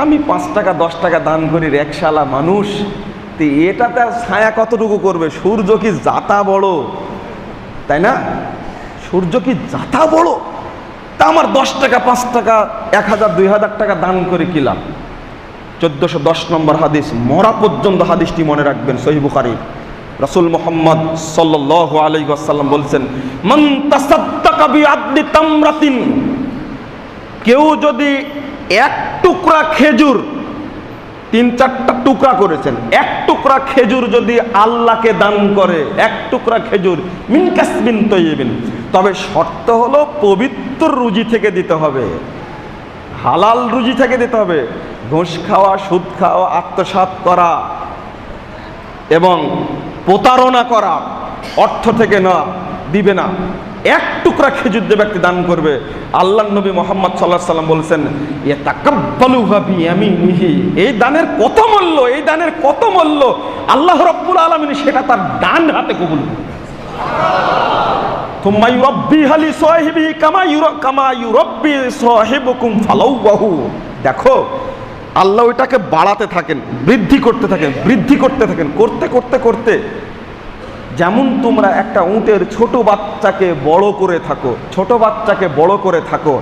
আমি পাঁচ টাকা, দশ টাকা দান করি রেকশালা মানুষ। তো এটাতে আর ছায়া কতটুকু করবে? সূর্য কি জাতা বড়? তাই না? সূর্য কি জাতা বড়? তা আমার দশ টাকা, পাঁচ টাকা, এক হাজার, দুই হাজার টাকা দান করে কি লাভ? চোদ্দশো দশ নম্বর হাদিস, মরা পর্যন্ত হাদিসটি মনে রাখবেন, সহি বুখারি। রাসূল মোহাম্মদ সাল্লাল্লাহু আলাইহি ওয়াসাল্লাম বলছেন তাসাদ্দাকা বিআদলি তামরাতিন কেউ যদি এক টুকরা খেজুর, তিন চারটা টুকরা করেছেন, এক টুকরা খেজুর যদি আল্লাহকে দান করে, এক টুকরা খেজুর, মিন কাসবিন তৈবিন তবে শর্ত হলো পবিত্র রুজি থেকে দিতে হবে, হালাল রুজি থেকে দিতে হবে, ঘুষ খাওয়া, সুদ খাওয়া, আত্মসাৎ করা এবং প্রতারণা করা অর্থ থেকে না দিবে না। এক টুকরা খেজুর যে ব্যক্তি দান করবে আল্লাহ নবী মোহাম্মদ সাল্লাহ সাল্লাম বলছেন এ তাকাব্বালু ভাবি আমি নিহি এই দানের কত মূল্য, এই দানের কত মূল্য? আল্লাহ রব্বুল আলমিন সেটা তার ডান হাতে কবুল দেখো, আল্লাহ ওইটাকে বাড়াতে থাকেন, বৃদ্ধি করতে থাকেন, বৃদ্ধি করতে থাকেন, করতে করতে করতে। যেমন তোমরা একটা উটের ছোট বাচ্চাকে বড় করে থাকো, ছোট বাচ্চাকে বড় করে থাকো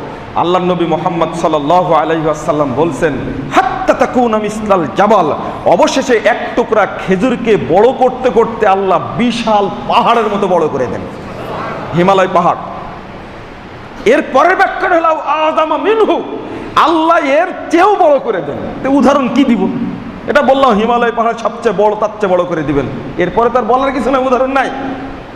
আল্লাহ নবী মোহাম্মদ সাল্লাহ আলহিহাসাল্লাম বলছেন, হাত্তা তাকুন ইসলাল জাবাল। অবশেষে এক টুকরা খেজুরকে বড় করতে করতে আল্লাহ বিশাল পাহাড়ের মতো বড় করে দেন। হিমালয় পাহাড়। এর পরের ব্যাখ্যাটা হলো আদামা মিনহু। আল্লাহ এর চেয়েও বড় করে দেন। উদাহরণ কি দিব? এটা বললাম হিমালয় পাহাড় সবচেয়ে বড়, তার চেয়ে বড় করে দিবেন। এরপরে তার বলার কিছু না উদাহরণ নাই।